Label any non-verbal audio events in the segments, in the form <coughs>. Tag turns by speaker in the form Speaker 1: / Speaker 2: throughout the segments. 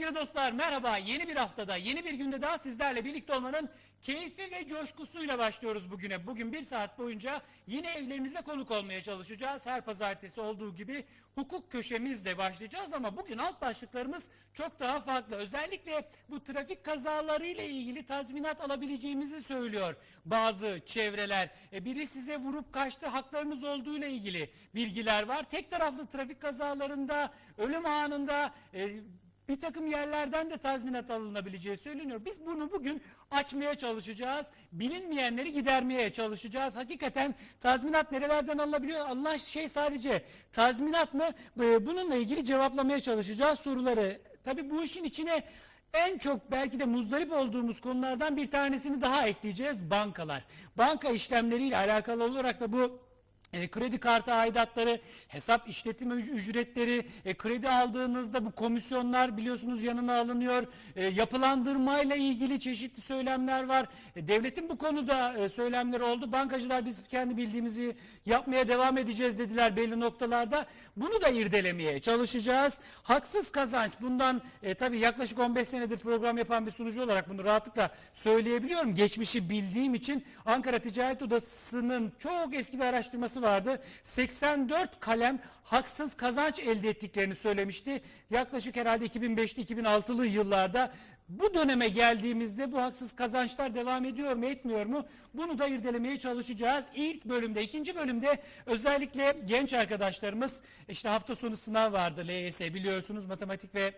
Speaker 1: Sevgili dostlar merhaba. Yeni bir haftada, yeni bir günde daha sizlerle birlikte olmanın keyfi ve coşkusuyla başlıyoruz bugüne. Bugün bir saat boyunca yine evlerinize konuk olmaya çalışacağız. Her pazartesi olduğu gibi hukuk köşemizle başlayacağız ama bugün alt başlıklarımız çok daha farklı. Özellikle bu trafik kazaları ile ilgili tazminat alabileceğimizi söylüyor bazı çevreler. E, biri size vurup kaçtı haklarınız olduğu ile ilgili bilgiler var. Tek taraflı trafik kazalarında ölüm anında e, bir takım yerlerden de tazminat alınabileceği söyleniyor. Biz bunu bugün açmaya çalışacağız. Bilinmeyenleri gidermeye çalışacağız. Hakikaten tazminat nerelerden alınabiliyor? Allah şey sadece tazminat mı? Ee, Bununla ilgili cevaplamaya çalışacağız soruları. Tabii bu işin içine en çok belki de muzdarip olduğumuz konulardan bir tanesini daha ekleyeceğiz. Bankalar. Banka işlemleriyle alakalı olarak da bu e, kredi kartı aidatları, hesap işletim üc- ücretleri, e, kredi aldığınızda bu komisyonlar biliyorsunuz yanına alınıyor. E, yapılandırmayla ilgili çeşitli söylemler var. E, devletin bu konuda e, söylemleri oldu. Bankacılar biz kendi bildiğimizi yapmaya devam edeceğiz dediler belli noktalarda. Bunu da irdelemeye çalışacağız. Haksız kazanç bundan e, tabii yaklaşık 15 senedir program yapan bir sunucu olarak bunu rahatlıkla söyleyebiliyorum. Geçmişi bildiğim için Ankara Ticaret Odası'nın çok eski bir araştırması vardı. 84 kalem haksız kazanç elde ettiklerini söylemişti. Yaklaşık herhalde 2005'li 2006'lı yıllarda bu döneme geldiğimizde bu haksız kazançlar devam ediyor mu etmiyor mu? Bunu da irdelemeye çalışacağız. İlk bölümde, ikinci bölümde özellikle genç arkadaşlarımız işte hafta sonu sınav vardı LYS biliyorsunuz matematik ve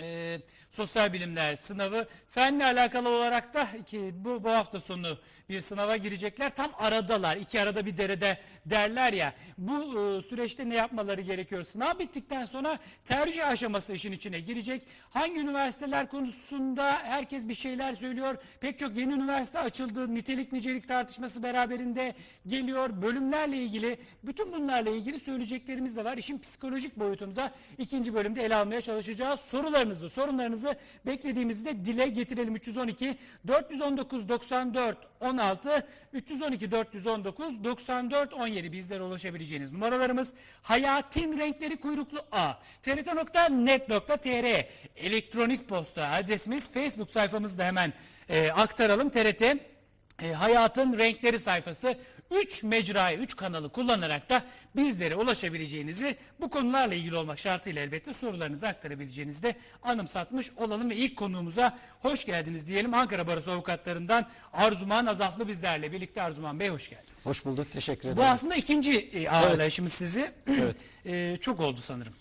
Speaker 1: e, sosyal bilimler sınavı fenle alakalı olarak da iki, bu, bu hafta sonu bir sınava girecekler. Tam aradalar. iki arada bir derede derler ya. Bu e, süreçte ne yapmaları gerekiyor? Sınav bittikten sonra tercih aşaması işin içine girecek. Hangi üniversiteler konusunda herkes bir şeyler söylüyor. Pek çok yeni üniversite açıldı. Nitelik nicelik tartışması beraberinde geliyor. Bölümlerle ilgili bütün bunlarla ilgili söyleyeceklerimiz de var. İşin psikolojik boyutunu da ikinci bölümde ele almaya çalışacağız. Sorularınızı, sorunlarınızı beklediğimizde dile getirelim. 312 419 94 16 312 419 94 17 bizlere ulaşabileceğiniz numaralarımız. Hayatın renkleri kuyruklu A. trt.net.tr elektronik posta adresimiz. Facebook sayfamızda hemen e, aktaralım. TRT e, Hayatın Renkleri sayfası 3 mecrayı, 3 kanalı kullanarak da bizlere ulaşabileceğinizi bu konularla ilgili olmak şartıyla elbette sorularınızı aktarabileceğinizi de anımsatmış olalım ve ilk konuğumuza hoş geldiniz diyelim. Ankara Barosu Avukatlarından Arzuman Azaflı bizlerle birlikte Arzuman Bey hoş geldiniz.
Speaker 2: Hoş bulduk, teşekkür
Speaker 1: Bu
Speaker 2: ederim.
Speaker 1: aslında ikinci e, ağırlayışımız sizi.
Speaker 2: Evet. <clears throat>
Speaker 1: E, çok oldu sanırım.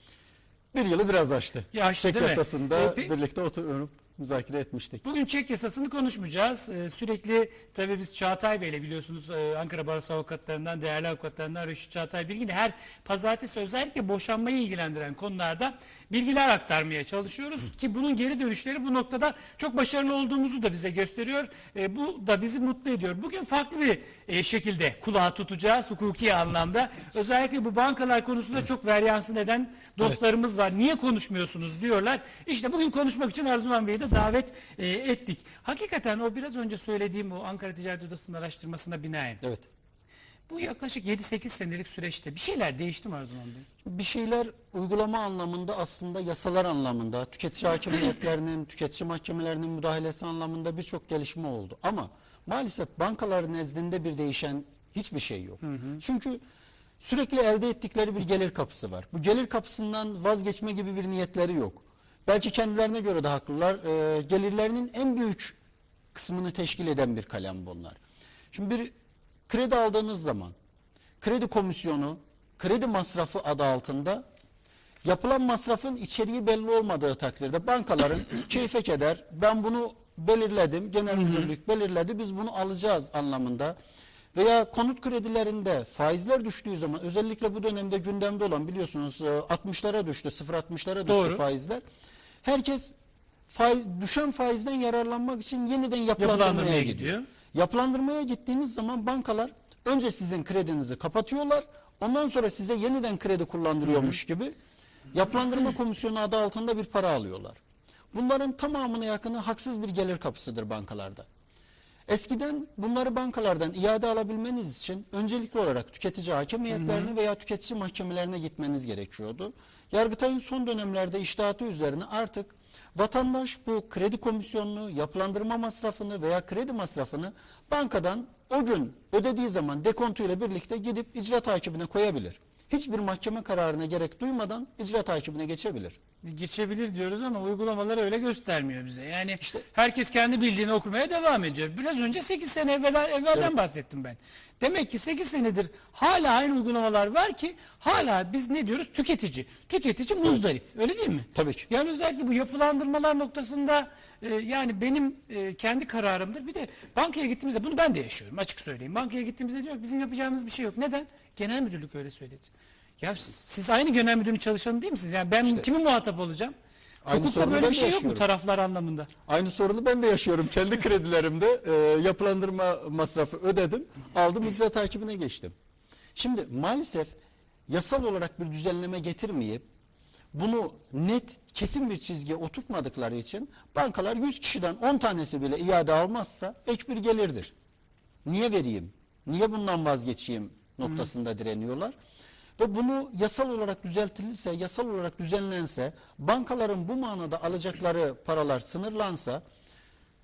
Speaker 2: Bir yılı biraz aştı.
Speaker 1: Ya aştı,
Speaker 2: Çek yasasında
Speaker 1: E,
Speaker 2: birlikte oturup müzakere etmiştik.
Speaker 1: Bugün çek yasasını konuşmayacağız. Ee, sürekli tabii biz Çağatay Bey'le biliyorsunuz e, Ankara Barosu avukatlarından, değerli avukatlarından Reşit Çağatay Bilgin her pazartesi özellikle boşanmayı ilgilendiren konularda bilgiler aktarmaya çalışıyoruz ki bunun geri dönüşleri bu noktada çok başarılı olduğumuzu da bize gösteriyor. E, bu da bizi mutlu ediyor. Bugün farklı bir e, şekilde kulağa tutacağız hukuki anlamda. Özellikle bu bankalar konusunda çok veryansın eden dostlarımız var. Niye konuşmuyorsunuz diyorlar. İşte bugün konuşmak için Arzuman Bey'i de davet e, ettik. Hakikaten o biraz önce söylediğim o Ankara Ticaret Odası'nın araştırmasına binaen.
Speaker 2: Evet.
Speaker 1: Bu yaklaşık 7-8 senelik süreçte bir şeyler değişti mi Arzuman Bey?
Speaker 2: Bir şeyler uygulama anlamında aslında yasalar anlamında, tüketici hakimiyetlerinin, <coughs> tüketici mahkemelerinin müdahalesi anlamında birçok gelişme oldu. Ama maalesef bankaların nezdinde bir değişen hiçbir şey yok. Çünkü sürekli elde ettikleri bir gelir kapısı var. Bu gelir kapısından vazgeçme gibi bir niyetleri yok. Belki kendilerine göre de haklılar. Ee, gelirlerinin en büyük kısmını teşkil eden bir kalem bunlar. Şimdi bir kredi aldığınız zaman kredi komisyonu, kredi masrafı adı altında yapılan masrafın içeriği belli olmadığı takdirde bankaların <coughs> keyfek eder. Ben bunu belirledim, genel müdürlük belirledi, biz bunu alacağız anlamında. Veya konut kredilerinde faizler düştüğü zaman özellikle bu dönemde gündemde olan biliyorsunuz e, 60'lara düştü, 0.60'lara düştü
Speaker 1: Doğru.
Speaker 2: faizler. Herkes faiz düşen faizden yararlanmak için yeniden yapılandırmaya
Speaker 1: Yapılandırmaya
Speaker 2: gidiyor.
Speaker 1: gidiyor.
Speaker 2: Yapılandırmaya gittiğiniz zaman bankalar önce sizin kredinizi kapatıyorlar. Ondan sonra size yeniden kredi kullandırıyormuş gibi yapılandırma komisyonu adı altında bir para alıyorlar. Bunların tamamına yakını haksız bir gelir kapısıdır bankalarda. Eskiden bunları bankalardan iade alabilmeniz için öncelikli olarak tüketici hakimiyetlerine veya tüketici mahkemelerine gitmeniz gerekiyordu. Yargıtay'ın son dönemlerde iştahatı üzerine artık Vatandaş bu kredi komisyonunu, yapılandırma masrafını veya kredi masrafını bankadan o gün ödediği zaman dekontu ile birlikte gidip icra takibine koyabilir. Hiçbir mahkeme kararına gerek duymadan icra takibine geçebilir.
Speaker 1: Geçebilir diyoruz ama uygulamalar öyle göstermiyor bize. Yani herkes kendi bildiğini okumaya devam ediyor. Biraz önce 8 sene evvel, evvelden bahsettim ben. Demek ki 8 senedir hala aynı uygulamalar var ki hala biz ne diyoruz? Tüketici. Tüketici muzdarip. Öyle değil mi?
Speaker 2: Tabii ki.
Speaker 1: Yani özellikle bu yapılandırmalar noktasında e, yani benim e, kendi kararımdır. Bir de bankaya gittiğimizde bunu ben de yaşıyorum açık söyleyeyim. Bankaya gittiğimizde diyor bizim yapacağımız bir şey yok. Neden? Genel müdürlük öyle söyledi. Ya siz aynı genel müdürün çalışanı değil misiniz? Yani ben kimin muhatap olacağım?
Speaker 2: Aynı
Speaker 1: Hukukta
Speaker 2: sorunu
Speaker 1: böyle
Speaker 2: ben
Speaker 1: bir
Speaker 2: de
Speaker 1: şey yok mu
Speaker 2: yaşıyorum.
Speaker 1: taraflar anlamında?
Speaker 2: Aynı sorunu ben de yaşıyorum. Kendi kredilerimde <laughs> e, yapılandırma masrafı ödedim. Aldım icra takibine geçtim. Şimdi maalesef yasal olarak bir düzenleme getirmeyip bunu net kesin bir çizgiye oturtmadıkları için bankalar 100 kişiden 10 tanesi bile iade almazsa ek bir gelirdir. Niye vereyim? Niye bundan vazgeçeyim noktasında direniyorlar. Ve bunu yasal olarak düzeltilirse, yasal olarak düzenlense, bankaların bu manada alacakları paralar sınırlansa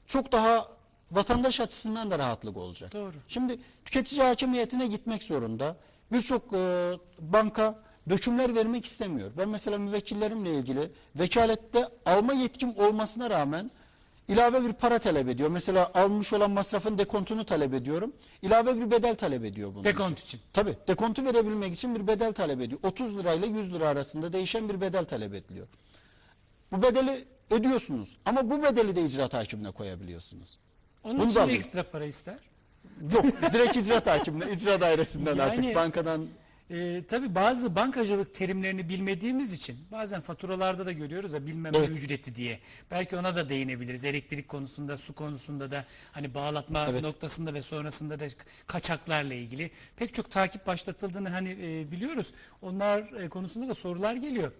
Speaker 2: çok daha vatandaş açısından da rahatlık olacak.
Speaker 1: Doğru.
Speaker 2: Şimdi tüketici hakimiyetine gitmek zorunda. Birçok e, banka dökümler vermek istemiyor. Ben mesela müvekkillerimle ilgili vekalette alma yetkim olmasına rağmen ilave bir para talep ediyor. Mesela almış olan masrafın dekontunu talep ediyorum. İlave bir bedel talep ediyor bunun
Speaker 1: Dekont için.
Speaker 2: Tabii dekontu verebilmek için bir bedel talep ediyor. 30 lirayla 100 lira arasında değişen bir bedel talep ediliyor. Bu bedeli ödüyorsunuz ama bu bedeli de icra takibine koyabiliyorsunuz.
Speaker 1: Onun
Speaker 2: Bunu
Speaker 1: için ekstra para ister.
Speaker 2: Yok direkt icra takibine, icra dairesinden
Speaker 1: Yani-
Speaker 2: artık bankadan
Speaker 1: Ee, tabii bazı bankacılık terimlerini bilmediğimiz için bazen faturalarda da görüyoruz ya bilmem
Speaker 2: Evet.
Speaker 1: ücreti diye. Belki ona da değinebiliriz. Elektrik konusunda, su konusunda da hani bağlatma
Speaker 2: Evet.
Speaker 1: noktasında ve sonrasında da kaçaklarla ilgili pek çok takip başlatıldığını hani e, biliyoruz. Onlar e, konusunda da sorular geliyor.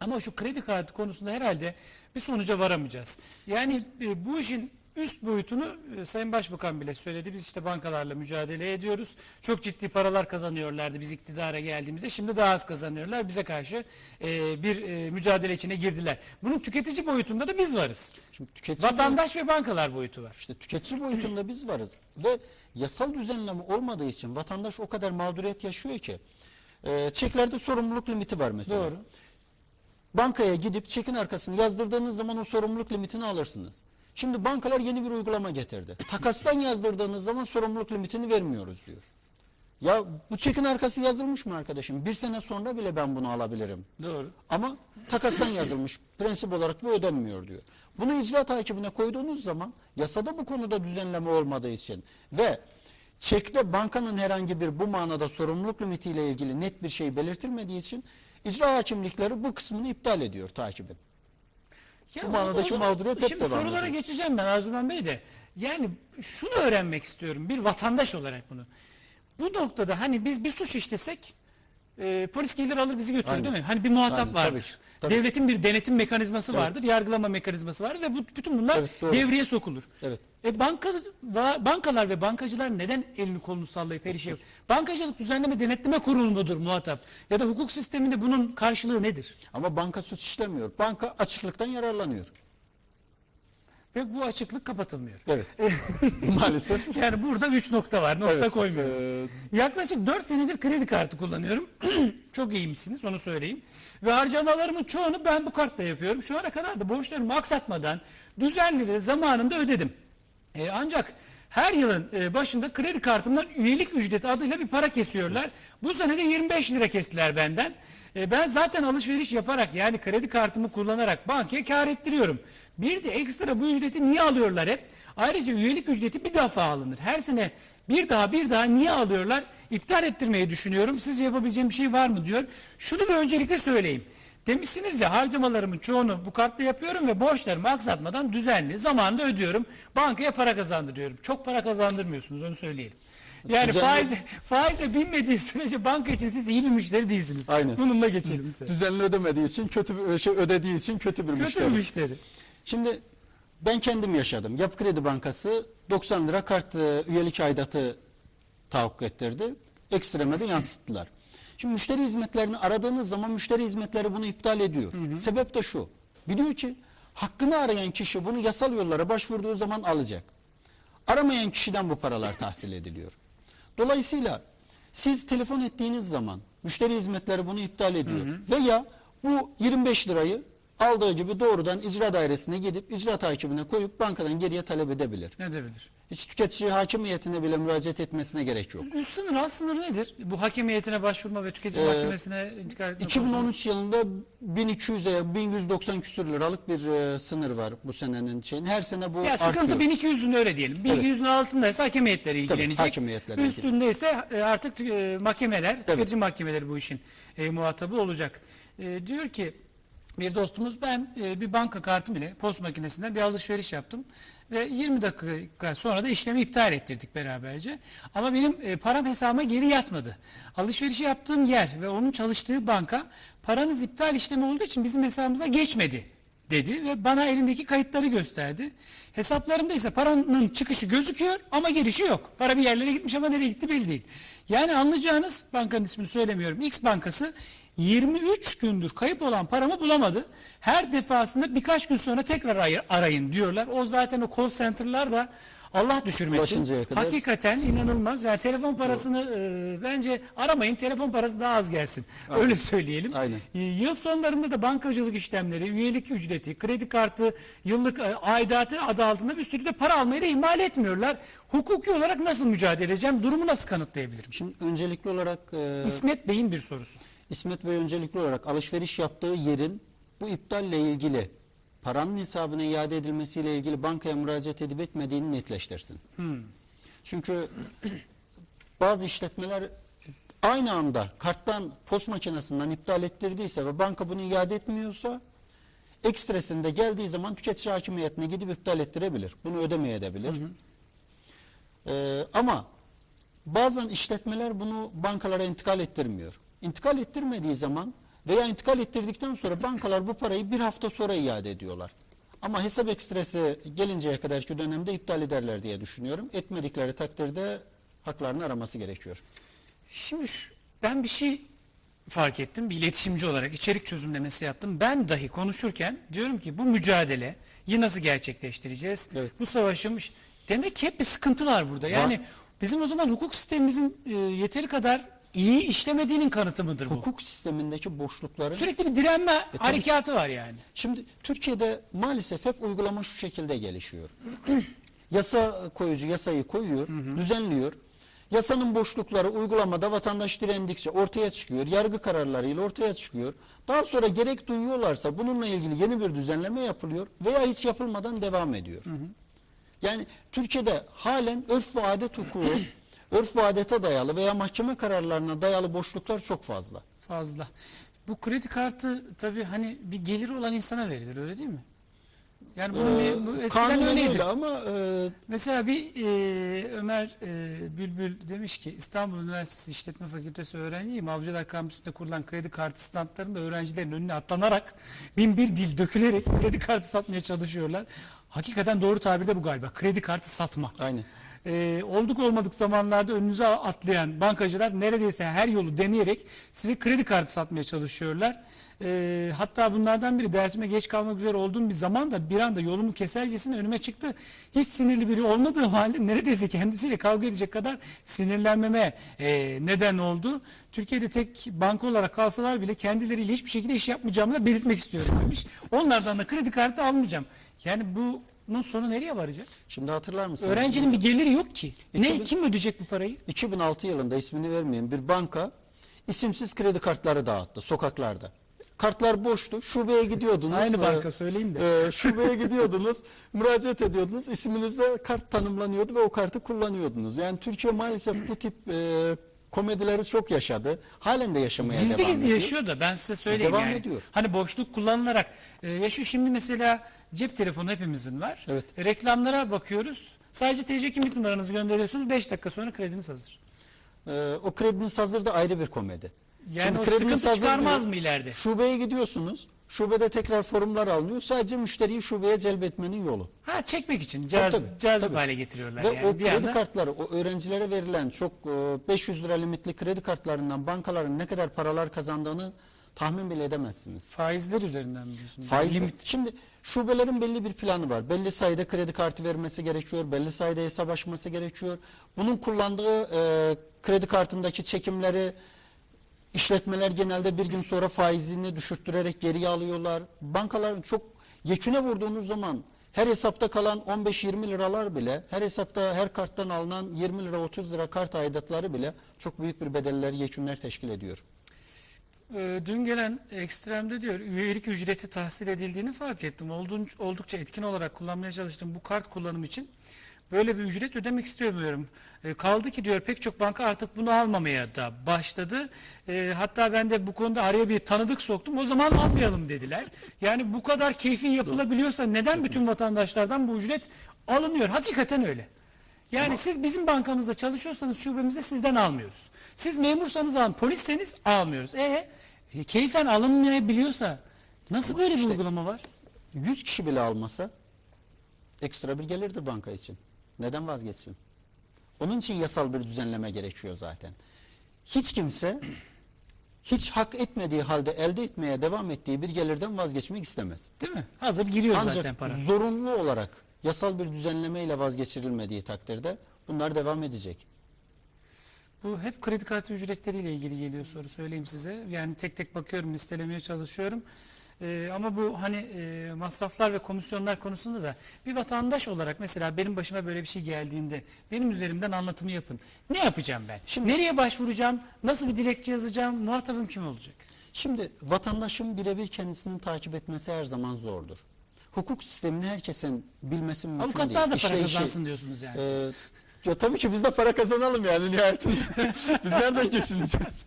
Speaker 1: Ama şu kredi kartı konusunda herhalde bir sonuca varamayacağız. Yani e, bu işin üst boyutunu e, Sayın Başbakan bile söyledi. Biz işte bankalarla mücadele ediyoruz. Çok ciddi paralar kazanıyorlardı biz iktidara geldiğimizde. Şimdi daha az kazanıyorlar. Bize karşı e, bir e, mücadele içine girdiler. Bunun tüketici boyutunda da biz varız.
Speaker 2: Şimdi tüketici
Speaker 1: Vatandaş ve bankalar boyutu var.
Speaker 2: işte tüketici boyutunda biz varız ve yasal düzenleme olmadığı için vatandaş o kadar mağduriyet yaşıyor ki. Çeklerde sorumluluk limiti var mesela.
Speaker 1: Doğru.
Speaker 2: Bankaya gidip çekin arkasını yazdırdığınız zaman o sorumluluk limitini alırsınız. Şimdi bankalar yeni bir uygulama getirdi. Takastan yazdırdığınız zaman sorumluluk limitini vermiyoruz diyor. Ya bu çekin arkası yazılmış mı arkadaşım? Bir sene sonra bile ben bunu alabilirim.
Speaker 1: Doğru.
Speaker 2: Ama takastan yazılmış. Prensip olarak bu ödenmiyor diyor. Bunu icra takibine koyduğunuz zaman yasada bu konuda düzenleme olmadığı için ve çekte bankanın herhangi bir bu manada sorumluluk limitiyle ilgili net bir şey belirtilmediği için icra hakimlikleri bu kısmını iptal ediyor takibin.
Speaker 1: Ya
Speaker 2: Bu manadaki mağduriyet hep
Speaker 1: Şimdi
Speaker 2: devam
Speaker 1: sorulara
Speaker 2: ediyor.
Speaker 1: geçeceğim ben Arzuman Bey de. Yani şunu öğrenmek istiyorum bir vatandaş olarak bunu. Bu noktada hani biz bir suç işlesek e, polis gelir alır bizi götürür
Speaker 2: Aynen.
Speaker 1: değil mi? Hani bir muhatap
Speaker 2: Aynen, tabii
Speaker 1: vardır.
Speaker 2: ki, tabii.
Speaker 1: Devletin bir denetim mekanizması
Speaker 2: Evet.
Speaker 1: vardır, yargılama mekanizması vardır ve bu bütün bunlar
Speaker 2: Evet, doğru.
Speaker 1: devreye sokulur.
Speaker 2: Evet.
Speaker 1: E banka, bankalar ve bankacılar neden elini kolunu sallayıp her işe Bankacılık Düzenleme Denetleme Kurulu mudur muhatap? Ya da hukuk sisteminde bunun karşılığı nedir?
Speaker 2: Ama banka suç işlemiyor. Banka açıklıktan yararlanıyor.
Speaker 1: Ve bu açıklık kapatılmıyor.
Speaker 2: Evet. <laughs> Maalesef.
Speaker 1: Yani burada üç nokta var. Nokta
Speaker 2: Evet,
Speaker 1: koymuyorum. Yaklaşık 4 senedir kredi kartı kullanıyorum. <clears throat> Çok iyiymişsiniz onu söyleyeyim. Ve harcamalarımın çoğunu ben bu kartla yapıyorum. Şu ana kadar da borçlarımı aksatmadan düzenli ve zamanında ödedim. E, ancak her yılın e, başında kredi kartımdan üyelik ücreti adıyla bir para kesiyorlar. Bu sene de 25 lira kestiler benden. E, ben zaten alışveriş yaparak yani kredi kartımı kullanarak bankaya kar ettiriyorum. Bir de ekstra bu ücreti niye alıyorlar hep? Ayrıca üyelik ücreti bir defa alınır. Her sene bir daha bir daha niye alıyorlar? İptal ettirmeyi düşünüyorum. Sizce yapabileceğim bir şey var mı diyor. Şunu bir öncelikle söyleyeyim. Demişsiniz ya harcamalarımın çoğunu bu kartla yapıyorum ve borçlarımı aksatmadan düzenli zamanında ödüyorum. Bankaya para kazandırıyorum. Çok para kazandırmıyorsunuz onu söyleyelim. Yani
Speaker 2: Düzenli-
Speaker 1: faize, faize binmediği sürece banka için siz iyi bir müşteri değilsiniz.
Speaker 2: Aynen.
Speaker 1: Bununla geçelim.
Speaker 2: Düzenli ödemediği için kötü bir şey ödediği için kötü bir
Speaker 1: Kötü
Speaker 2: müşteri.
Speaker 1: bir müşteri.
Speaker 2: Şimdi ben kendim yaşadım. Yapı Kredi Bankası 90 lira kart e, üyelik aidatı tahakkuk ettirdi. Ekstreme de yansıttılar. Şimdi müşteri hizmetlerini aradığınız zaman müşteri hizmetleri bunu iptal ediyor. Sebep de şu. Biliyor ki Hakkını arayan kişi bunu yasal yollara başvurduğu zaman alacak. Aramayan kişiden bu paralar tahsil ediliyor. Dolayısıyla siz telefon ettiğiniz zaman müşteri hizmetleri bunu iptal ediyor. Veya bu 25 lirayı aldığı gibi doğrudan icra dairesine gidip icra takibine koyup bankadan geriye talep edebilir.
Speaker 1: Ne debilir?
Speaker 2: Hiç tüketici hakimiyetine bile müracaat etmesine gerek yok.
Speaker 1: Üst sınır, alt sınır nedir? Bu hakem heyetine başvurma ve tüketici
Speaker 2: Ee,
Speaker 1: mahkemesine intikal etme konusunda.
Speaker 2: 2013 yılında 1200'e 1190 küsür liralık bir e, sınır var bu senenin şeyin. Her sene bu
Speaker 1: Ya sıkıntı
Speaker 2: artıyor.
Speaker 1: 1200'ün öyle diyelim. 1200'ün altındaysa hakem heyetleri ilgilenecek.
Speaker 2: hakem heyetleri
Speaker 1: Üstünde ise e, artık e, mahkemeler, tüketici mahkemeleri bu işin e, muhatabı olacak. E, diyor ki bir dostumuz ben e, bir banka kartım ile post makinesinden bir alışveriş yaptım ve 20 dakika sonra da işlemi iptal ettirdik beraberce. Ama benim e, param hesabıma geri yatmadı. Alışverişi yaptığım yer ve onun çalıştığı banka paranız iptal işlemi olduğu için bizim hesabımıza geçmedi dedi ve bana elindeki kayıtları gösterdi. Hesaplarımda ise paranın çıkışı gözüküyor ama girişi yok. Para bir yerlere gitmiş ama nereye gitti belli değil. Yani anlayacağınız bankanın ismini söylemiyorum. X bankası 23 gündür kayıp olan paramı bulamadı. Her defasında birkaç gün sonra tekrar ay- arayın diyorlar. O zaten o call center'lar da Allah düşürmesin. Hakikaten inanılmaz. Yani telefon parasını e, bence aramayın. Telefon parası daha az gelsin. Öyle söyleyelim.
Speaker 2: Aynen.
Speaker 1: E, Yıl sonlarında da bankacılık işlemleri, üyelik ücreti, kredi kartı, yıllık e, aidatı adı altında bir sürü de para almayı da ihmal etmiyorlar. Hukuki olarak nasıl mücadele edeceğim? Durumu nasıl kanıtlayabilirim?
Speaker 2: Şimdi öncelikli olarak e,
Speaker 1: İsmet Bey'in bir sorusu.
Speaker 2: İsmet Bey öncelikli olarak alışveriş yaptığı yerin bu iptalle ilgili paranın hesabına iade edilmesiyle ilgili bankaya müracaat edip etmediğini netleştirsin. Çünkü bazı işletmeler aynı anda karttan post makinesinden iptal ettirdiyse ve banka bunu iade etmiyorsa ekstresinde geldiği zaman tüketici hakimiyetine gidip iptal ettirebilir. Bunu ödemeye edebilir. Ee, ama bazen işletmeler bunu bankalara intikal ettirmiyor. İntikal ettirmediği zaman veya intikal ettirdikten sonra bankalar bu parayı bir hafta sonra iade ediyorlar. Ama hesap ekstresi gelinceye kadarki dönemde iptal ederler diye düşünüyorum. Etmedikleri takdirde haklarını araması gerekiyor.
Speaker 1: Şimdi şu- ben bir şey fark ettim. Bir iletişimci olarak içerik çözümlemesi yaptım. Ben dahi konuşurken diyorum ki bu mücadeleyi nasıl gerçekleştireceğiz?
Speaker 2: Evet.
Speaker 1: Bu savaşım demek ki hep bir sıkıntı var burada. Yani bizim o zaman hukuk sistemimizin e, yeteri kadar iyi işlemediğinin kanıtı mıdır bu?
Speaker 2: Hukuk sistemindeki boşlukların
Speaker 1: Sürekli bir direnme
Speaker 2: E,
Speaker 1: harekatı var yani.
Speaker 2: Şimdi Türkiye'de maalesef hep uygulama şu şekilde gelişiyor. <clears throat> Yasa koyucu yasayı koyuyor, düzenliyor. Yasanın boşlukları uygulamada vatandaş direndikçe ortaya çıkıyor. Yargı kararlarıyla ortaya çıkıyor. Daha sonra gerek duyuyorlarsa bununla ilgili yeni bir düzenleme yapılıyor veya hiç yapılmadan devam ediyor. Yani Türkiye'de halen örf ve adet hukuku, örf ve adete dayalı veya mahkeme kararlarına dayalı boşluklar çok fazla.
Speaker 1: Fazla. Bu kredi kartı tabii hani bir geliri olan insana verilir öyle değil mi? Yani bunun bir, bu eskiden
Speaker 2: Kanunen
Speaker 1: öyleydi.
Speaker 2: öyle ama e,
Speaker 1: Mesela bir e, Ömer e, Bülbül demiş ki İstanbul Üniversitesi İşletme Fakültesi öğrenciyim. Avcılar Kampüsü'nde kurulan kredi kartı standlarında öğrencilerin önüne atlanarak bin bir dil dökülerek <laughs> kredi kartı satmaya çalışıyorlar. Hakikaten doğru tabir de bu galiba. Kredi kartı satma.
Speaker 2: Aynen.
Speaker 1: Ee, olduk olmadık zamanlarda önünüze atlayan bankacılar neredeyse her yolu deneyerek size kredi kartı satmaya çalışıyorlar. Ee, hatta bunlardan biri dersime geç kalmak üzere olduğum bir zaman da bir anda yolumu kesercesine önüme çıktı. Hiç sinirli biri olmadığı <laughs> halde neredeyse kendisiyle kavga edecek kadar sinirlenmeme e, neden oldu. Türkiye'de tek banka olarak kalsalar bile kendileriyle hiçbir şekilde iş yapmayacağımı da belirtmek istiyorum demiş. Onlardan da kredi kartı almayacağım. Yani bunun sonu nereye varacak?
Speaker 2: Şimdi hatırlar mısınız?
Speaker 1: Öğrencinin bir geliri yok ki. Ne
Speaker 2: 2000
Speaker 1: kim ödeyecek bu parayı?
Speaker 2: 2006 yılında ismini vermeyen bir banka isimsiz kredi kartları dağıttı sokaklarda. Kartlar boştu. Şubeye gidiyordunuz.
Speaker 1: Aynı
Speaker 2: e,
Speaker 1: banka söyleyeyim de.
Speaker 2: e, şubeye gidiyordunuz, müracaat ediyordunuz. isminizde kart tanımlanıyordu ve o kartı kullanıyordunuz. Yani Türkiye maalesef bu tip e, komedileri çok yaşadı. Halen de yaşamaya
Speaker 1: Gizli
Speaker 2: devam
Speaker 1: gizli
Speaker 2: ediyor.
Speaker 1: yaşıyor da ben size söyleyeyim
Speaker 2: Devam
Speaker 1: yani.
Speaker 2: ediyor.
Speaker 1: Hani boşluk kullanılarak e, yaşıyor. Şimdi mesela cep telefonu hepimizin var.
Speaker 2: Evet.
Speaker 1: E, reklamlara bakıyoruz. Sadece TC kimlik numaranızı gönderiyorsunuz. 5 dakika sonra krediniz hazır.
Speaker 2: E, o krediniz hazır da ayrı bir komedi.
Speaker 1: Yani
Speaker 2: Şimdi
Speaker 1: o
Speaker 2: krediniz
Speaker 1: sıkıntı
Speaker 2: hazır
Speaker 1: çıkarmaz mı ileride?
Speaker 2: Şubeye gidiyorsunuz. Şubede tekrar forumlar alınıyor. Sadece müşteriyi şubeye celbetmenin yolu.
Speaker 1: Ha çekmek için caz,
Speaker 2: Tabii, tabii,
Speaker 1: cazip
Speaker 2: tabii.
Speaker 1: hale getiriyorlar.
Speaker 2: Ve
Speaker 1: yani.
Speaker 2: o
Speaker 1: bir
Speaker 2: kredi
Speaker 1: anda
Speaker 2: kartları, o öğrencilere verilen çok e, 500 lira limitli kredi kartlarından bankaların ne kadar paralar kazandığını tahmin bile edemezsiniz.
Speaker 1: faizler üzerinden mi diyorsun?
Speaker 2: Faiz,
Speaker 1: Limit.
Speaker 2: Şimdi Şubelerin belli bir planı var. Belli sayıda kredi kartı vermesi gerekiyor. Belli sayıda hesap açması gerekiyor. Bunun kullandığı e, kredi kartındaki çekimleri işletmeler genelde bir gün sonra faizini düşürttürerek geriye alıyorlar. Bankaların çok yeküne vurduğunuz zaman her hesapta kalan 15-20 liralar bile, her hesapta her karttan alınan 20 lira 30 lira kart aidatları bile çok büyük bir bedeller, yekünler teşkil ediyor.
Speaker 1: Ee, dün gelen ekstremde diyor üyelik ücreti tahsil edildiğini fark ettim. Oldun, oldukça etkin olarak kullanmaya çalıştım bu kart kullanımı için. Böyle bir ücret ödemek istemiyorum. E, kaldı ki diyor pek çok banka artık bunu almamaya da başladı. E, hatta ben de bu konuda araya bir tanıdık soktum. O zaman almayalım dediler. Yani bu kadar keyfin yapılabiliyorsa neden bütün vatandaşlardan bu ücret alınıyor? Hakikaten öyle. Yani siz bizim bankamızda çalışıyorsanız şubemizde sizden almıyoruz. Siz memursanız alın, polisseniz almıyoruz. E, e keyfen alınmayabiliyorsa nasıl böyle bir
Speaker 2: işte-
Speaker 1: uygulama var?
Speaker 2: 100 kişi bile almasa ekstra bir gelirdir banka için. Neden vazgeçsin? Onun için yasal bir düzenleme gerekiyor zaten. Hiç kimse hiç hak etmediği halde elde etmeye devam ettiği bir gelirden vazgeçmek istemez.
Speaker 1: Değil mi? Hazır giriyor
Speaker 2: Ancak
Speaker 1: zaten para.
Speaker 2: zorunlu olarak yasal bir düzenlemeyle vazgeçirilmediği takdirde bunlar devam edecek.
Speaker 1: Bu hep kredi kartı ücretleriyle ilgili geliyor soru söyleyeyim size. Yani tek tek bakıyorum, listelemeye çalışıyorum. Ee, ama bu hani e, masraflar ve komisyonlar konusunda da bir vatandaş olarak mesela benim başıma böyle bir şey geldiğinde benim üzerimden anlatımı yapın. Ne yapacağım ben?
Speaker 2: Şimdi-
Speaker 1: Nereye başvuracağım? Nasıl bir dilekçe yazacağım? Muhatabım kim olacak?
Speaker 2: Şimdi vatandaşın birebir kendisini takip etmesi her zaman zordur. Hukuk sistemini herkesin bilmesi mümkün
Speaker 1: Avukatlar
Speaker 2: değil.
Speaker 1: da para
Speaker 2: İşleyişi-
Speaker 1: kazansın diyorsunuz yani siz.
Speaker 2: Ee, ya tabii ki biz de para kazanalım yani nihayetinde. <laughs> biz nereden geçineceğiz?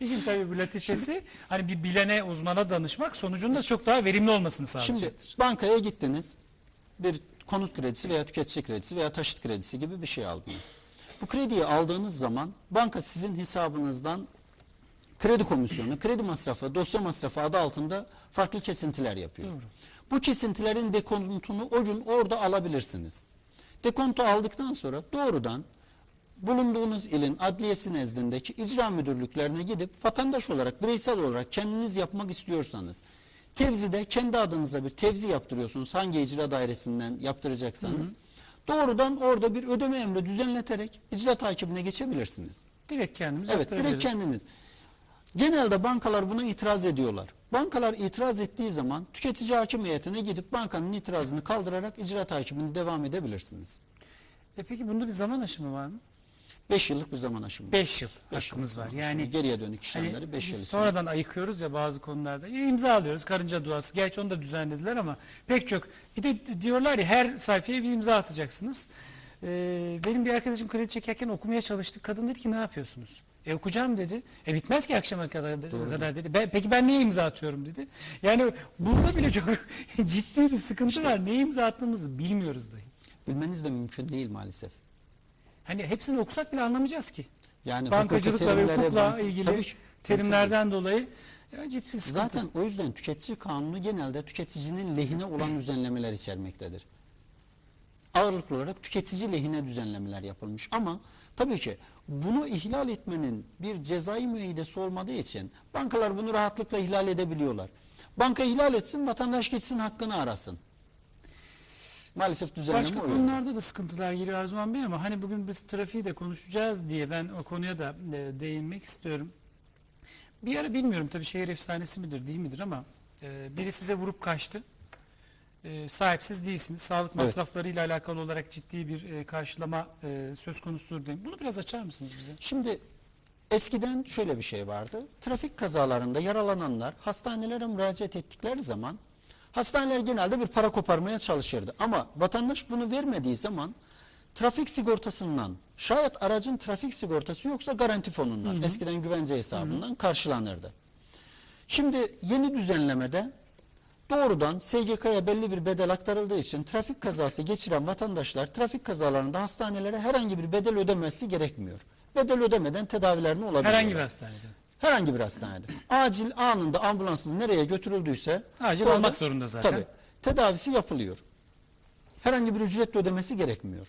Speaker 1: İşin tabii bu latifesi hani bir bilene, uzmana danışmak sonucunda çok daha verimli olmasını
Speaker 2: Şimdi
Speaker 1: sağlayacaktır.
Speaker 2: bankaya gittiniz. Bir konut kredisi veya tüketici kredisi veya taşıt kredisi gibi bir şey aldınız. Bu krediyi aldığınız zaman banka sizin hesabınızdan kredi komisyonu, kredi masrafı, dosya masrafı adı altında farklı kesintiler yapıyor. Bu kesintilerin dekontunu o gün orada alabilirsiniz. Dekontu aldıktan sonra doğrudan bulunduğunuz ilin adliyesi nezdindeki icra müdürlüklerine gidip vatandaş olarak, bireysel olarak kendiniz yapmak istiyorsanız tevzide kendi adınıza bir tevzi yaptırıyorsunuz. Hangi icra dairesinden yaptıracaksanız. Doğrudan orada bir ödeme emri düzenleterek icra takibine geçebilirsiniz.
Speaker 1: Direkt kendimiz
Speaker 2: Evet, direkt kendiniz. Genelde bankalar buna itiraz ediyorlar. Bankalar itiraz ettiği zaman tüketici hakim heyetine gidip bankanın itirazını kaldırarak icra takibine devam edebilirsiniz.
Speaker 1: E peki bunda bir zaman aşımı var mı?
Speaker 2: 5 yıllık bir zaman aşımı.
Speaker 1: 5 yıl
Speaker 2: Beş
Speaker 1: hakkımız
Speaker 2: yıllık
Speaker 1: var. Yani
Speaker 2: geriye dönük
Speaker 1: hani
Speaker 2: işlemleri 5
Speaker 1: biz
Speaker 2: yıl
Speaker 1: sonradan ayıkıyoruz ya bazı konularda. Ya imza alıyoruz karınca duası. Gerçi onu da düzenlediler ama pek çok. Bir de diyorlar ya her sayfaya bir imza atacaksınız. Ee, benim bir arkadaşım kredi çekerken okumaya çalıştık. Kadın dedi ki ne yapıyorsunuz? E okuyacağım dedi. E bitmez ki akşama kadar, kadar dedi. Ben, peki ben niye imza atıyorum dedi. Yani burada bile çok <laughs> ciddi bir sıkıntı var. Neye imza attığımızı bilmiyoruz dahi.
Speaker 2: Bilmeniz de mümkün değil maalesef.
Speaker 1: Hani hepsini okusak bile anlamayacağız ki.
Speaker 2: Yani
Speaker 1: Bankacılıkla ve hukukla
Speaker 2: bank-
Speaker 1: ilgili
Speaker 2: Tabii ki,
Speaker 1: terimlerden dolayı ya ciddi sıkıntı.
Speaker 2: Zaten o yüzden tüketici kanunu genelde tüketicinin lehine olan <laughs> düzenlemeler içermektedir. Ağırlıklı olarak tüketici lehine düzenlemeler yapılmış ama tabii ki bunu ihlal etmenin bir cezai müeyyidesi olmadığı için bankalar bunu rahatlıkla ihlal edebiliyorlar. Banka ihlal etsin, vatandaş geçsin hakkını arasın. Maalesef düzenleme
Speaker 1: Başka
Speaker 2: o yönde.
Speaker 1: konularda da sıkıntılar geliyor Arzuman Bey ama hani bugün biz trafiği de konuşacağız diye ben o konuya da e, değinmek istiyorum. Bir ara bilmiyorum tabii şehir efsanesi midir değil midir ama e, biri size vurup kaçtı. E, sahipsiz değilsiniz. Sağlık
Speaker 2: Evet.
Speaker 1: masraflarıyla alakalı olarak ciddi bir e, karşılama e, söz konusudur deyin. Bunu biraz açar mısınız bize?
Speaker 2: Şimdi eskiden şöyle bir şey vardı. Trafik kazalarında yaralananlar hastanelere müracaat ettikleri zaman hastaneler genelde bir para koparmaya çalışırdı. Ama vatandaş bunu vermediği zaman trafik sigortasından şayet aracın trafik sigortası yoksa garanti fonundan eskiden güvence hesabından karşılanırdı. Şimdi yeni düzenlemede doğrudan SGK'ya belli bir bedel aktarıldığı için trafik kazası geçiren vatandaşlar trafik kazalarında hastanelere herhangi bir bedel ödemesi gerekmiyor. Bedel ödemeden tedavilerini olabiliyorlar.
Speaker 1: Herhangi bir hastanede.
Speaker 2: Herhangi bir hastanede. Acil anında ambulansla nereye götürüldüyse
Speaker 1: Acil
Speaker 2: orada-
Speaker 1: almak zorunda zaten.
Speaker 2: Tabii. Tedavisi yapılıyor. Herhangi bir ücret ödemesi gerekmiyor.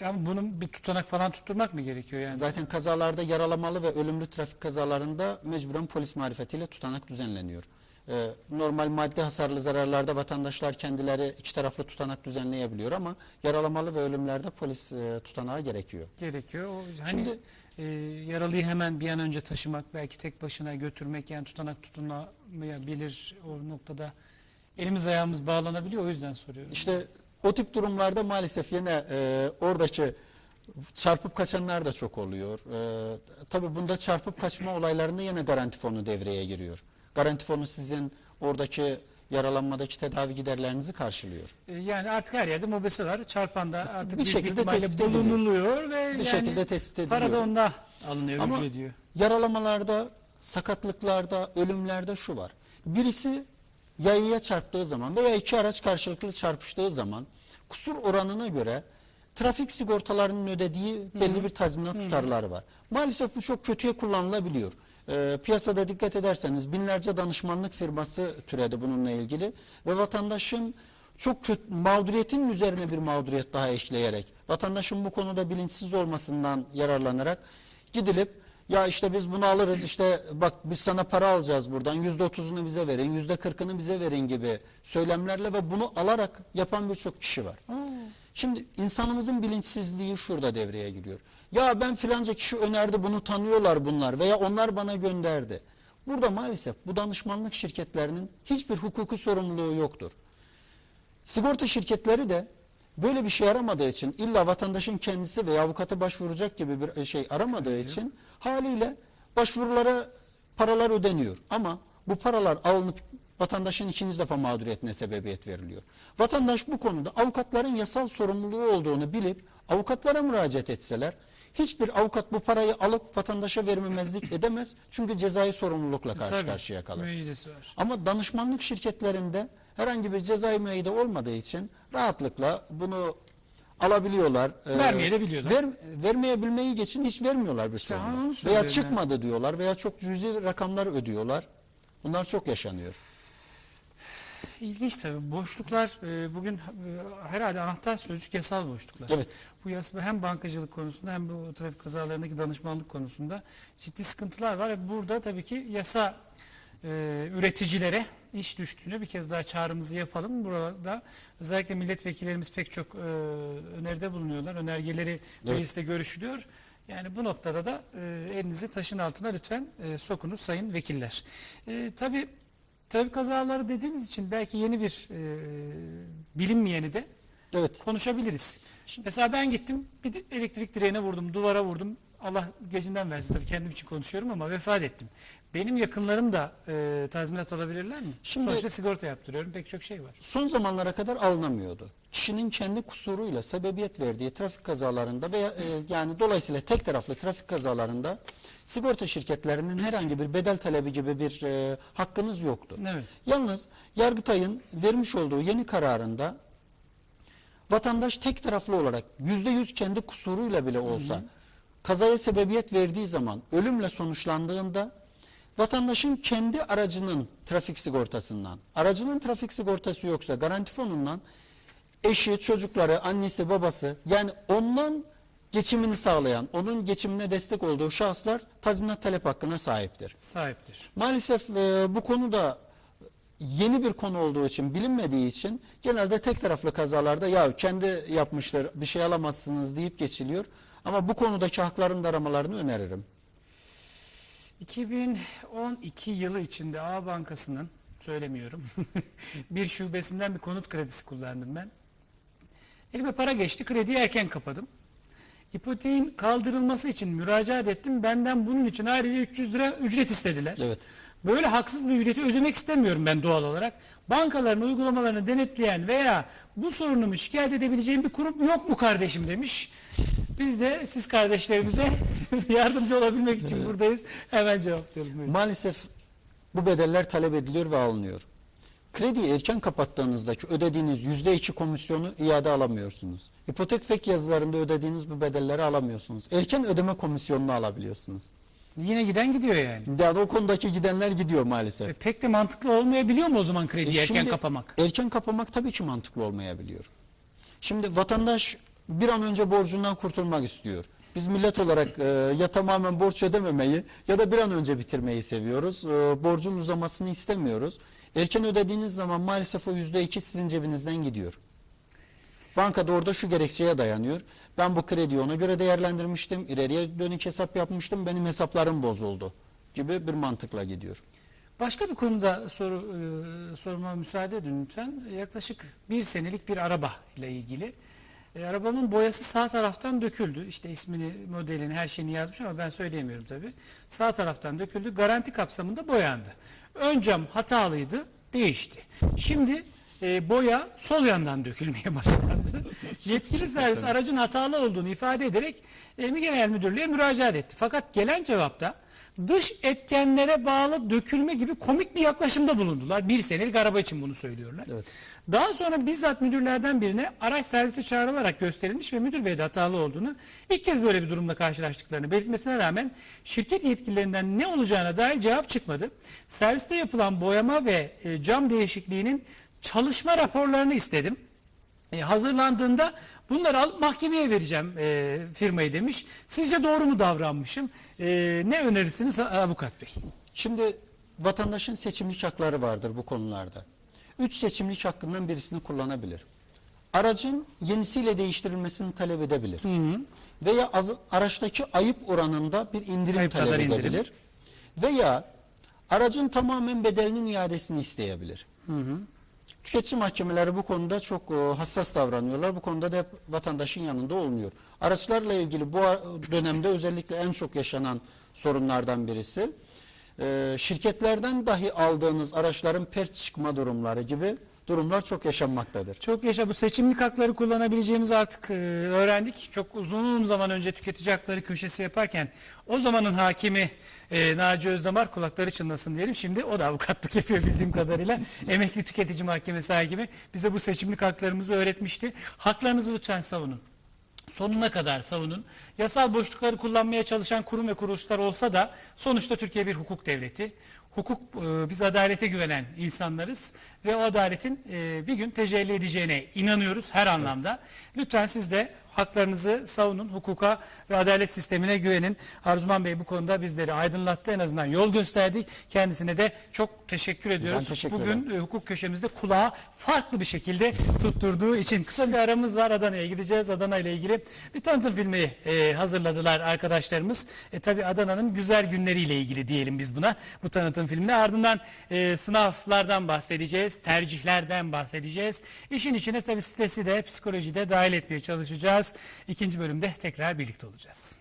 Speaker 1: Yani bunun bir tutanak falan tutturmak mı gerekiyor yani?
Speaker 2: Zaten kazalarda yaralamalı ve ölümlü trafik kazalarında mecburen polis marifetiyle tutanak düzenleniyor. E, normal maddi hasarlı zararlarda vatandaşlar kendileri iki taraflı tutanak düzenleyebiliyor ama yaralamalı ve ölümlerde polis e, tutanağı gerekiyor.
Speaker 1: gerekiyor. O, hani
Speaker 2: Şimdi-
Speaker 1: e, yaralıyı hemen bir an önce taşımak, belki tek başına götürmek yani tutanak tutunamayabilir o noktada. Elimiz ayağımız bağlanabiliyor o yüzden soruyorum.
Speaker 2: İşte o tip durumlarda maalesef yine e, oradaki çarpıp kaçanlar da çok oluyor. E, tabii bunda çarpıp kaçma olaylarında yine garanti fonu devreye giriyor. Garanti fonu sizin oradaki yaralanmadaki tedavi giderlerinizi karşılıyor.
Speaker 1: E, Yani artık her yerde mobese var. Çarpan da artık
Speaker 2: bir şekilde tespit
Speaker 1: bulunuluyor ve
Speaker 2: Bir
Speaker 1: yani
Speaker 2: şekilde tespit ediliyor.
Speaker 1: para da onda alınıyor,
Speaker 2: Ama
Speaker 1: ediyor.
Speaker 2: yaralamalarda, sakatlıklarda, ölümlerde şu var. Birisi yayıya çarptığı zaman veya iki araç karşılıklı çarpıştığı zaman kusur oranına göre trafik sigortalarının ödediği belli bir tazminat tutarları var. Maalesef bu çok kötüye kullanılabiliyor. Ee, piyasada dikkat ederseniz binlerce danışmanlık firması türedi bununla ilgili ve vatandaşın çok kötü, mağduriyetin üzerine bir mağduriyet daha ekleyerek vatandaşın bu konuda bilinçsiz olmasından yararlanarak gidilip ya işte biz bunu alırız işte bak biz sana para alacağız buradan yüzde otuzunu bize verin yüzde kırkını bize verin gibi söylemlerle ve bunu alarak yapan birçok kişi var. Şimdi insanımızın bilinçsizliği şurada devreye giriyor. Ya ben filanca kişi önerdi bunu tanıyorlar bunlar veya onlar bana gönderdi. Burada maalesef bu danışmanlık şirketlerinin hiçbir hukuki sorumluluğu yoktur. Sigorta şirketleri de böyle bir şey aramadığı için illa vatandaşın kendisi veya avukata başvuracak gibi bir şey aramadığı için haliyle başvurulara paralar ödeniyor. Ama bu paralar alınıp vatandaşın ikinci defa mağduriyetine sebebiyet veriliyor. Vatandaş bu konuda avukatların yasal sorumluluğu olduğunu bilip avukatlara müracaat etseler hiçbir avukat bu parayı alıp vatandaşa vermemezlik <clears throat> edemez. Çünkü cezai sorumlulukla karşı
Speaker 1: Tabii,
Speaker 2: karşıya kalır.
Speaker 1: var.
Speaker 2: Ama danışmanlık şirketlerinde herhangi bir cezai müeyyide olmadığı için rahatlıkla bunu alabiliyorlar. Ee,
Speaker 1: Vermeyebiliyorlar.
Speaker 2: Ver, vermeyebilmeyi geçin hiç vermiyorlar bir sorunu. Veya çıkmadı diyorlar veya çok cüzi rakamlar ödüyorlar. Bunlar çok yaşanıyor.
Speaker 1: İlginç tabii. Boşluklar e, bugün e, herhalde anahtar sözcük yasal boşluklar.
Speaker 2: Evet.
Speaker 1: Bu yasa hem bankacılık konusunda hem bu trafik kazalarındaki danışmanlık konusunda ciddi sıkıntılar var. Ve burada tabii ki yasa e, üreticilere iş düştüğünü bir kez daha çağrımızı yapalım. Burada özellikle milletvekillerimiz pek çok e, öneride bulunuyorlar. Önergeleri
Speaker 2: Evet.
Speaker 1: mecliste görüşülüyor. Yani bu noktada da e, elinizi taşın altına lütfen e, sokunuz sayın vekiller. E, tabii trafik kazaları dediğiniz için belki yeni bir e, bilinmeyeni de
Speaker 2: Evet.
Speaker 1: konuşabiliriz. Mesela ben gittim bir elektrik direğine vurdum, duvara vurdum. Allah gecinden versin tabii kendim için konuşuyorum ama vefat ettim. Benim yakınlarım da e, tazminat alabilirler mi?
Speaker 2: Şimdi-
Speaker 1: Sonuçta sigorta yaptırıyorum pek çok şey var.
Speaker 2: Son zamanlara kadar alınamıyordu. Kişinin kendi kusuruyla sebebiyet verdiği trafik kazalarında veya e, yani dolayısıyla tek taraflı trafik kazalarında sigorta şirketlerinin herhangi bir bedel talebi gibi bir e, hakkınız yoktu.
Speaker 1: Evet.
Speaker 2: Yalnız Yargıtay'ın vermiş olduğu yeni kararında vatandaş tek taraflı olarak yüzde yüz kendi kusuruyla bile olsa kazaya sebebiyet verdiği zaman ölümle sonuçlandığında vatandaşın kendi aracının trafik sigortasından aracının trafik sigortası yoksa garanti fonundan eşi, çocukları, annesi, babası yani ondan geçimini sağlayan, onun geçimine destek olduğu şahıslar tazminat talep hakkına sahiptir.
Speaker 1: Sahiptir.
Speaker 2: Maalesef e, bu konuda yeni bir konu olduğu için bilinmediği için genelde tek taraflı kazalarda ya kendi yapmışlar bir şey alamazsınız deyip geçiliyor. Ama bu konudaki hakların da aramalarını öneririm.
Speaker 1: 2012 yılı içinde A Bankası'nın söylemiyorum <laughs> bir şubesinden bir konut kredisi kullandım ben. Elime para geçti krediyi erken kapadım. İpoteğin kaldırılması için müracaat ettim. Benden bunun için ayrıca 300 lira ücret istediler.
Speaker 2: Evet.
Speaker 1: Böyle haksız bir ücreti ödemek istemiyorum ben doğal olarak. Bankaların uygulamalarını denetleyen veya bu sorunumu şikayet edebileceğim bir kurum yok mu kardeşim demiş. Biz de siz kardeşlerimize <laughs> yardımcı olabilmek için buradayız. Hemen cevaplayalım.
Speaker 2: Maalesef bu bedeller talep ediliyor ve alınıyor. Krediyi erken kapattığınızdaki ödediğiniz yüzde iki komisyonu iade alamıyorsunuz. İpotek fek yazılarında ödediğiniz bu bedelleri alamıyorsunuz. Erken ödeme komisyonunu alabiliyorsunuz.
Speaker 1: Yine giden gidiyor yani.
Speaker 2: Yani o konudaki gidenler gidiyor maalesef.
Speaker 1: E, pek de mantıklı olmayabiliyor mu o zaman krediyi
Speaker 2: E
Speaker 1: erken kapamak?
Speaker 2: Erken kapamak tabii ki mantıklı olmayabiliyor. Şimdi vatandaş bir an önce borcundan kurtulmak istiyor. Biz millet olarak e, ya tamamen borç ödememeyi ya da bir an önce bitirmeyi seviyoruz. E, borcun uzamasını istemiyoruz. Erken ödediğiniz zaman maalesef o yüzde iki sizin cebinizden gidiyor. Bankada orada şu gerekçeye dayanıyor. Ben bu krediyi ona göre değerlendirmiştim. ileriye dönük hesap yapmıştım. Benim hesaplarım bozuldu gibi bir mantıkla gidiyor.
Speaker 1: Başka bir konuda soru e, sormama müsaade edin lütfen. Yaklaşık bir senelik bir araba ile ilgili. E, arabamın boyası sağ taraftan döküldü. İşte ismini, modelini, her şeyini yazmış ama ben söyleyemiyorum tabii. Sağ taraftan döküldü. Garanti kapsamında boyandı. Ön cam hatalıydı, değişti. Şimdi e, boya sol yandan dökülmeye <laughs> başlandı. Yetkili servis aracın hatalı olduğunu ifade ederek Emniyet Genel Müdürlüğü'ne müracaat etti. Fakat gelen cevapta dış etkenlere bağlı dökülme gibi komik bir yaklaşımda bulundular. Bir senelik araba için bunu söylüyorlar.
Speaker 2: Evet.
Speaker 1: Daha sonra bizzat müdürlerden birine araç servisi çağrılarak gösterilmiş ve müdür bey de hatalı olduğunu ilk kez böyle bir durumla karşılaştıklarını belirtmesine rağmen şirket yetkililerinden ne olacağına dair cevap çıkmadı. Serviste yapılan boyama ve e, cam değişikliğinin çalışma raporlarını istedim. E, hazırlandığında bunları alıp mahkemeye vereceğim e, firmayı demiş. Sizce doğru mu davranmışım? E, ne önerirsiniz avukat bey?
Speaker 2: Şimdi vatandaşın seçimlik hakları vardır bu konularda. Üç seçimlik hakkından birisini kullanabilir. Aracın yenisiyle değiştirilmesini talep edebilir. Veya az- araçtaki ayıp oranında bir indirim
Speaker 1: Ayıp
Speaker 2: talep
Speaker 1: kadar indirim.
Speaker 2: edebilir. Veya aracın tamamen bedelinin iadesini isteyebilir. Tüketici mahkemeleri bu konuda çok e, hassas davranıyorlar. Bu konuda da hep vatandaşın yanında olmuyor. Araçlarla ilgili bu dönemde özellikle en çok yaşanan sorunlardan birisi e, şirketlerden dahi aldığınız araçların pert çıkma durumları gibi durumlar çok yaşanmaktadır.
Speaker 1: Çok yaşa bu seçimlik hakları kullanabileceğimizi artık e, öğrendik. Çok uzun zaman önce tüketici hakları köşesi yaparken o zamanın hakimi e, Naci Özdamar kulakları çınlasın diyelim. Şimdi o da avukatlık <laughs> yapıyor bildiğim kadarıyla. Emekli tüketici mahkemesi hakimi bize bu seçimlik haklarımızı öğretmişti. Haklarınızı lütfen savunun. Sonuna kadar savunun. Yasal boşlukları kullanmaya çalışan kurum ve kuruluşlar olsa da sonuçta Türkiye bir hukuk devleti. Hukuk, e, biz adalete güvenen insanlarız ve o adaletin e, bir gün tecelli edeceğine inanıyoruz her anlamda. Lütfen siz de haklarınızı savunun, hukuka ve adalet sistemine güvenin. Arzuman Bey bu konuda bizleri aydınlattı, en azından yol gösterdi. Kendisine de çok teşekkür ediyoruz.
Speaker 2: teşekkür
Speaker 1: Bugün ederim. E, hukuk köşemizde kulağa farklı bir şekilde tutturduğu için kısa bir aramız var. Adana'ya gideceğiz. Adana ile ilgili bir tanıtım filmi e, hazırladılar arkadaşlarımız. E, tabii Adana'nın güzel günleriyle ilgili diyelim biz buna bu tanıtım filmine. Ardından e, sınavlardan bahsedeceğiz, tercihlerden bahsedeceğiz. İşin içine tabii stresi de psikoloji de dahil etmeye çalışacağız. İkinci bölümde tekrar birlikte olacağız.